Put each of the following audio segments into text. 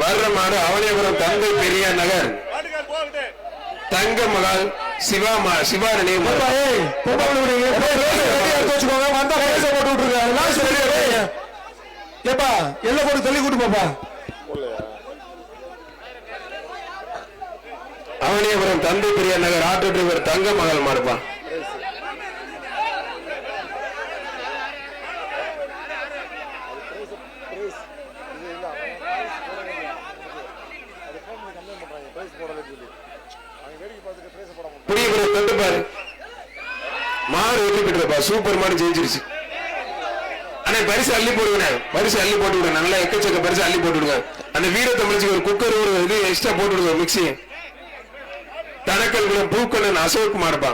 வர்ற மாடு அவனியபுரம் தந்தை பெரியார் நகர். தங்க மகால் சிவா சிவா நினைவு. வந்தா ரேஸை போட்டு இரு. ஏப்பா, எல்லை போட்டு தள்ளி கூட்டு போப்பா. அவனியபுரம் தந்தை பெரியார் நகர் ஆட்டோ டிரைவர் தங்க மகால் மாடுப்பா. புடிய தொட்டு பாரு. மாடு வெற்றி பெற்றப்பா சூப்பர் மாடு ஜெயிச்சிருச்சு. அண்ணா பரிசு அள்ளி போடுங்க பரிசு அள்ளி போட்டு விடுங்க. நல்லா எக்கச்சக்க பரிசு அள்ளி போட்டு விடுங்க. அந்த வீர தமிழ்ச்சி ஒரு குக்கர் ஒரு இது எக்ஸ்ட்ரா போட்டு விடுங்க மிக்சி தனக்கன்குளம் பூக்கண்ணன் அசோக்குமார்ப்பா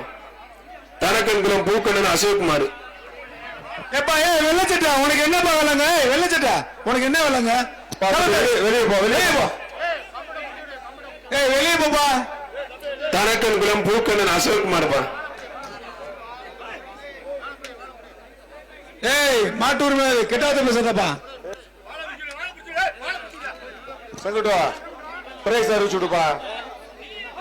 தனக்கன்குளம் பூக்கண்ணன் அசோக்குமார். ஏப்பா, ஏய், வெள்ளைச்சட்டை, உனக்கு என்னப்பா வேலைங்க? வெள்ளைச்சட்டை, உனக்கு என்ன வேலைங்க? வெளியே போ. வெளியே போ. ஏய், வெளியே போப்பா. தனக்கன்குளம் பூக்கண்ணன் அசோக்குமார்ப்பா. ஏய், மாட்டு உரிமை கெட்டாத பேசாதப்பா. செங்குட்டு வா பிரைஸ் அறிவிச்சு விடுப்பா.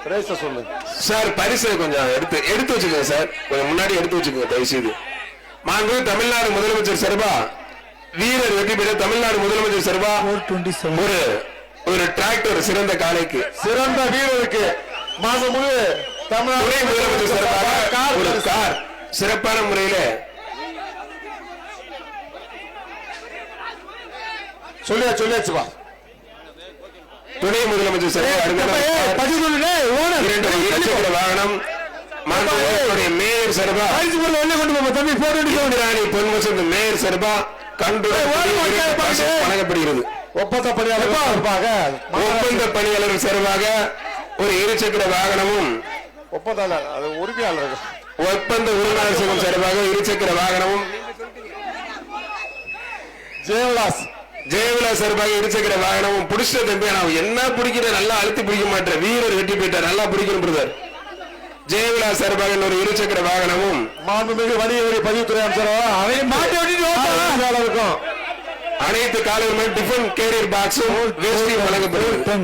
பிரைஸ சொல்லு. சார் பரிசு கொஞ்சம் எடுத்து எடுத்து வச்சுக்கோங்க சார். கொஞ்சம் முன்னாடி எடுத்து வச்சுக்கோங்க தயவு செய்து மாண்பு தமிழ்நாடு முதலமைச்சர் சார்பா வீரர் வெற்றி பெற்ற தமிழ்நாடு முதலமைச்சர் சார்பா 427. ஒரு ஒரு டிராக்டர் சிறந்த காலைக்கு சிறந்த வீரருக்கு மாசம் முழு துணை முதலமைச்சர் சார்பாக ஒரு. கார் சிறப்பான முறையில சொல்லியா சொல்லியாச்சுப்பா. துணை முதலமைச்சர் சார்பாக வாகனம் மேயர் சார்பா தம்பி, பொன்வசந்த் மேயர் சார்பா கண்டு ஏய், ஓரமா வைக்காத பாருங்க. வழங்கப்படுகிறது. ஒப்பந்த பணியாளர் சார்பாக ஒப்பந்த பணியாளர் சார்பாக ஒரு இருசக்கர வாகனமும் ஒப்பந்தாளர் அது உரிமையாளர் ஒப்பந்த உரிமையாளர் சங்கம் சார்பாக இருசக்கர வாகனமும் ஜெயவிலாஸ் ஜெயவிலா சார்பாக இருசக்கர வாகனமும் பிடிச்ச தம்பி நான் என்ன பிடிக்கிற நல்லா அழுத்தி பிடிக்க மாட்டேன் வீரர் வெட்டி போயிட்டார் நல்லா பிடிக்கணும் பிரதர் ஜெயவிலா சார்பாக இன்னொரு இருசக்கர வாகனமும் மாண்புமிகு வணிக பதிவுத்துறை அமைச்சர் ஏய், மாட்டை. இருக்கும் அனைத்து காலையில் டிஃபன் கேரியர் பாக்ஸும் வேஷ்டியும் வழங்கப்படுகிறது Ten.